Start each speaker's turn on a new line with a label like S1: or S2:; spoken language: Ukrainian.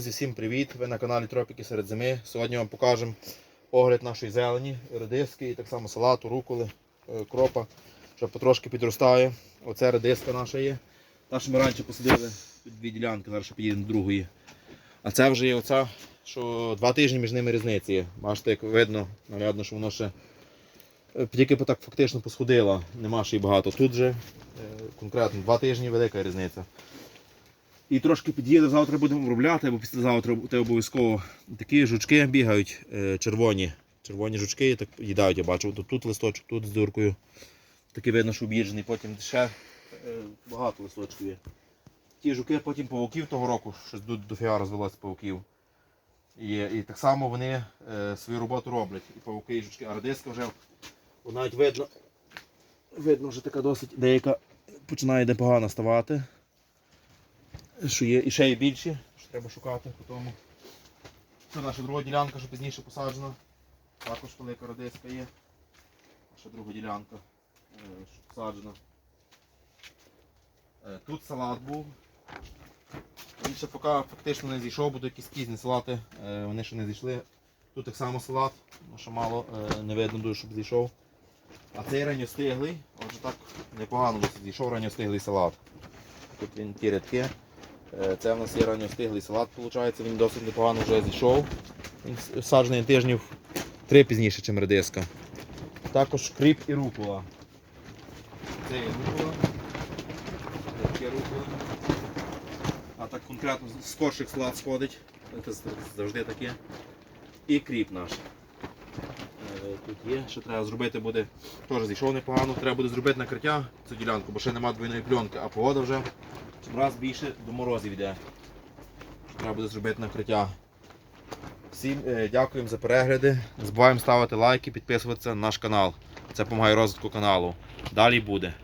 S1: Друзі, всім привіт! Ви на каналі Тропіки серед зими. Сьогодні вам покажемо огляд нашої зелені, редиски і так само салату, руколи, е, кропа, що потрошки підростає. Оце редиска наша є. Та, що ми раніше посадили тут дві ділянки, зараз ще підійдемо до другої. А це вже є оця, що два тижні між ними різниці є. Бачите, як видно, наглядно, що воно ще е, тільки так фактично посходило, нема ще й багато. Тут же е, конкретно два тижні велика різниця. І трошки під'їде, завтра будемо обробляти, або післязавтра обов'язково. Такі жучки бігають е, червоні. Червоні жучки так їдають, я бачив. Тут, тут листочок, тут з дуркою. Такий видно, що об'їджений, потім ще е, багато листочків є. Ті жуки потім павуків того року, щось до, до фіга розвелося павуків. І, і так само вони е, свою роботу роблять. І павуки, і жучки. А редиска вже навіть видно, видно вже така досить деяка починає непогано ставати що є і ще є більші, що треба шукати по тому. Це наша друга ділянка, що пізніше посаджена. Також велика радиска є. Наша друга ділянка, е, що посаджена. Е, Тут салат був. Він ще поки фактично не зійшов, будуть якісь пізні салати, е, вони ще не зійшли. Тут так само салат, ще мало не видно дуже, щоб зійшов. А цей ранньостиглий, отже так непогано зійшов ранньостиглий салат. Тут він ті рядки. Е, Це в нас є ранньостиглий салат, виходить, він досить непогано вже зійшов. Він саджений тижнів три пізніше, ніж редиска. Також кріп і рукола. Це є рукола. Це є рукола. А так конкретно з корших салат сходить. Це завжди таке. І кріп наш. Е, Тут є, що треба зробити буде. Теж зійшов непогано, треба буде зробити накриття цю ділянку, бо ще немає двійної пленки, а погода вже раз більше до морозів йде. Треба буде зробити накриття. Всім е, дякуємо за перегляди. Не забуваємо ставити лайки, підписуватися на наш канал. Це допомагає розвитку каналу. Далі буде.